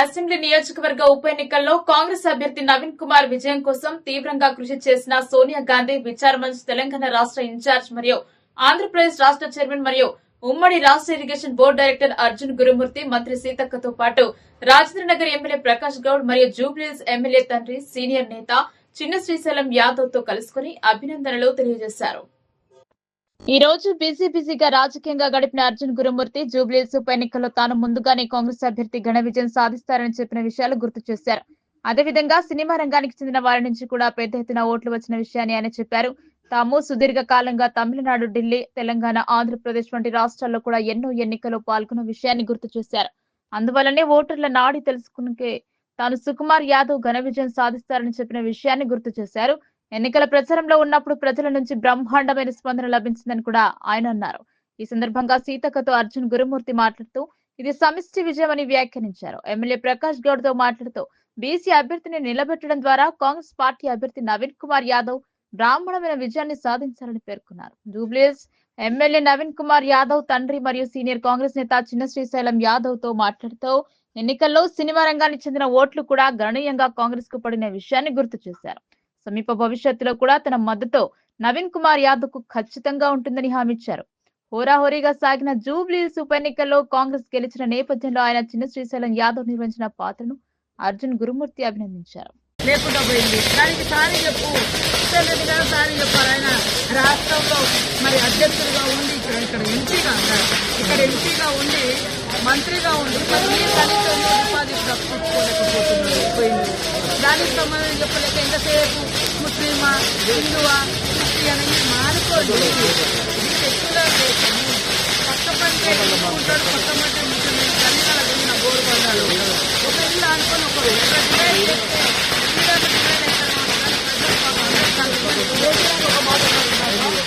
Assembly నియోజకవర్గ ఉప ఎన్నికల్లో కాంగ్రెస్ అభ్యర్థి నవీన్ కుమార్ విజయం కోసం తీవ్రంగా కృషి చేసిన సోనియా గాంధీ విచారమంచ్ తెలంగాణ రాష్ట్ర ఇన్ఛార్జ్ మరియు ఆంధ్రప్రదేశ్ రాష్ట్ర చైర్మన్ మరియు ఉమ్మడి రాష్ట్ర irrigation board director Arjun Gurumurthy మంత్రి సీతక్కతో పాటు రాజేంద్రనగర్ ఎమ్మెల్యే ప్రకాష్ గౌడ్ మరియు జూబ్లీస్ ఎమ్మెల్యే తండ్రి సీనియర్ నేత చిన్న శ్రీశైలం యాదవ్తో కలుసుకుని అభినందనలు తెలియజేశారు. ఈ రోజు బిజీ బిజీగా రాజకీయంగా గడిపిన అర్జున్ గురుమూర్తి జూబ్లీస్ ఉప ఎన్నికల్లో తాను ముందుగానే కాంగ్రెస్ అభ్యర్థి ఘన విజయం సాధిస్తారని చెప్పిన విషయాలు గుర్తు చేశారు. అదేవిధంగా సినిమా రంగానికి చెందిన వారి నుంచి కూడా పెద్ద ఎత్తున ఓట్లు వచ్చిన విషయాన్ని ఆయన చెప్పారు. తాము సుదీర్ఘ కాలంగా తమిళనాడు ఢిల్లీ తెలంగాణ ఆంధ్రప్రదేశ్ వంటి రాష్ట్రాల్లో కూడా ఎన్నో ఎన్నికల్లో పాల్గొన్న విషయాన్ని గుర్తు చేశారు. అందువల్లనే ఓటర్ల నాడి తెలుసుకునే తాను సుకుమార్ యాదవ్ ఘన విజయం సాధిస్తారని చెప్పిన విషయాన్ని గుర్తు చేశారు. ఎన్నికల ప్రచారంలో ఉన్నప్పుడు ప్రజల నుంచి బ్రహ్మాండమైన స్పందన లభించిందని కూడా ఆయన అన్నారు. ఈ సందర్భంగా సీతక్కతో అర్జున్ గురుమూర్తి మాట్లాడుతూ ఇది సమిష్టి విజయం అని వ్యాఖ్యానించారు. ఎమ్మెల్యే ప్రకాష్ గౌడ్తో మాట్లాడుతూ బీసీ అభ్యర్థిని నిలబెట్టడం ద్వారా కాంగ్రెస్ పార్టీ అభ్యర్థి నవీన్ కుమార్ యాదవ్ బ్రాహ్మణమైన విజయాన్ని సాధించాలని పేర్కొన్నారు. జూబ్లీస్ ఎమ్మెల్యే నవీన్ కుమార్ యాదవ్ తండ్రి మరియు సీనియర్ కాంగ్రెస్ నేత చిన్న శ్రీశైలం యాదవ్తో మాట్లాడుతూ ఎన్నికల్లో సినిమా రంగానికి చెందిన ఓట్లు కూడా గణనీయంగా కాంగ్రెస్కు పడిన విషయాన్ని గుర్తు చేశారు. సమీప భవిష్యత్తులో కూడా తన మద్దతు నవీన్ కుమార్ యాదవ్కు ఖచ్చితంగా ఉంటుందని హామీ ఇచ్చారు. హోరాహోరీగా సాగిన జూబ్లీస్ ఉప ఎన్నికల్లో కాంగ్రెస్ గెలిచిన నేపథ్యంలో ఆయన చిన్న శ్రీశైలం యాదవ్ నిర్వహించిన పాత్రను అర్జున్ గురుమూర్తి అభినందించారు. లేకుండా పోయింది. దానికి సారీ చెప్పు. కిషన్ రెడ్డి గారు సారీ చెప్పారు ఆయన. రాష్ట్రంలో మరి అధ్యక్షుడిగా ఉండి ఇక్కడ ఇక్కడ ఎంపీగా ఇక్కడ ఎంపీగా ఉండి మంత్రిగా ఉండి మరి కనీసం ఉపాధి దానికి సంబంధించి చెప్పలేక ఎంతసేపు ముస్లిమా హిందువా క్రిస్టియన్ అని మానుకోండి ఇది సెక్యులర్ దేశము కొత్త పంటే ఉంటాడు పక్క పంటే ఉంటుంది కన్నడ వెళ్ళిన గోరు బంధాలు ఒక ఇల్లు అనుకుని ఒక ప్రజలు ఒక మాట మాట్లాడుతున్నారు.